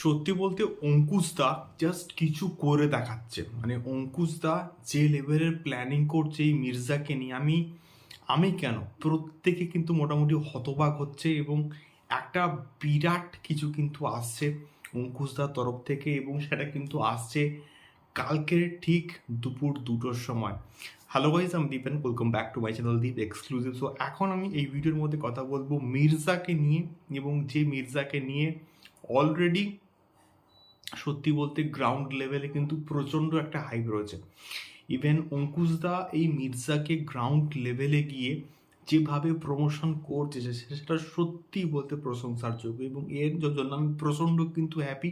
সত্যি বলতে অঙ্কুশ দা জাস্ট কিছু করে দেখাচ্ছে। মানে অঙ্কুশ দা যে লেভেলের প্ল্যানিং করছে এই মির্জাকে নিয়ে, আমি আমি কেন? প্রত্যেকে কিন্তু মোটামুটি হতবাক হচ্ছে এবং একটা বিরাট কিছু কিন্তু আসছে অঙ্কুশদার তরফ থেকে এবং সেটা কিন্তু আসছে কালকের ঠিক দুপুর দুটোর সময়। হ্যালো গাইজ আমি Dipen welcome back to my channel Deep exclusive so এখন আমি এই ভিডিওর মধ্যে কথা বলব মির্জাকে নিয়ে এবং যে মির্জাকে নিয়ে অলরেডি সত্যি বলতে গ্রাউন্ড লেভেলে কিন্তু প্রচণ্ড একটা হাইপ রয়েছে। ইভেন অঙ্কুশদা এই মির্জাকে গ্রাউন্ড লেভেলে গিয়ে যেভাবে প্রমোশন করছে সেটা সত্যি বলতে প্রশংসার যোগ্য এবং এর জন্য আমি প্রচণ্ড কিন্তু হ্যাপি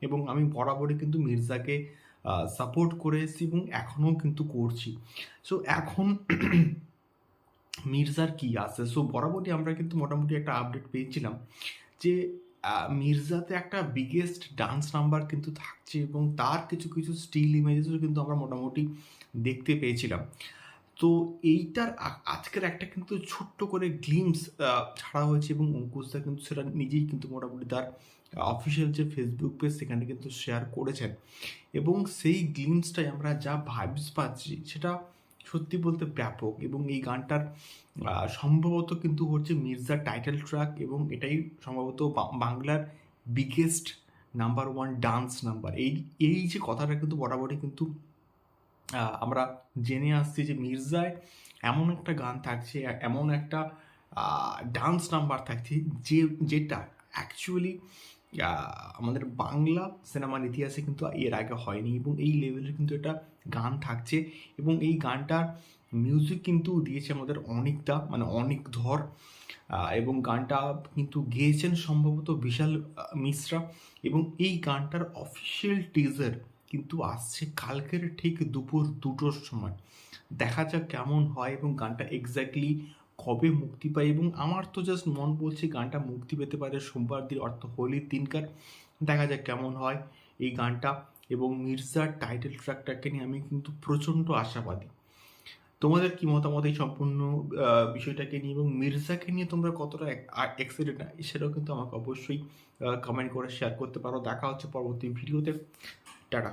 এবং আমি বরাবরই কিন্তু মির্জাকে সাপোর্ট করে এসেছি এবং এখনও কিন্তু করছি। সো এখন মির্জার কি আছে? সো বরাবরই আমরা কিন্তু মোটামুটি একটা আপডেট পেয়েছিলাম যে মির্জাতে একটা বিগেস্ট ডান্স নাম্বার কিন্তু থাকছে এবং তার কিছু কিছু স্টিল ইমেজেসও কিন্তু আমরা মোটামুটি দেখতে পেয়েছিলাম। তো এইটার আজকের একটা কিন্তু ছোট্ট করে গ্লিমস ছাড়া হয়েছে এবং অঙ্কুশদা কিন্তু সেটা নিজেই কিন্তু মোটামুটি তার অফিসিয়াল যে ফেসবুক পেজ সেখানে কিন্তু শেয়ার করেছেন। এবং সেই গ্লিমসটাই আমরা যা ভাইবস পাচ্ছি, সেটা সত্যি বলতে ব্যাপক এবং এই গানটার সম্ভবত কিন্তু হচ্ছে মির্জার টাইটেল ট্র্যাক এবং এটাই সম্ভবত বাংলার biggest number one dance number এই এই যে কথাটা কিন্তু বরাবরই কিন্তু আমরা জেনে আসছি যে মির্জায় এমন একটা গান থাকছে এমন একটা ডান্স নাম্বার থাকছে যে, যেটা অ্যাকচুয়ালি আমাদের বাংলা সিনেমার ইতিহাসে কিন্তু এর আগে হয়নি এবং এই লেভেলের কিন্তু একটা গান থাকছে এবং এই গানটার মিউজিক কিন্তু দিয়েছে আমাদের অনেকটা মানে অনেক ধর এবং গানটা কিন্তু গেয়েছেন সম্ভবত বিশাল মিশ্রা এবং এই গানটার অফিসিয়াল টিজার কিন্তু আসছে কালকের ঠিক দুপুর দুটোর সময়। দেখা যাক কেমন হয় এবং গানটা এক্স্যাক্টলি কবে মুক্তি পায় এবং আমার তো জাস্ট মন বলছে গানটা মুক্তি পেতে পারে সোমবার দিন, অর্থাৎ হোলির দিনকার। দেখা যাক কেমন হয় এই গানটা এবং মির্জার টাইটেল ট্র্যাকটাকে নিয়ে আমি কিন্তু প্রচণ্ড আশাবাদী। তোমাদের কি মতামত এই সম্পূর্ণ বিষয়টাকে নিয়ে এবং মির্জাকে নিয়ে তোমরা কতটা এক্সাইটেড না সেটাও কিন্তু আমাকে অবশ্যই কমেন্ট করে শেয়ার করতে পারো। দেখা হচ্ছে পরবর্তী ভিডিওতে টাটা।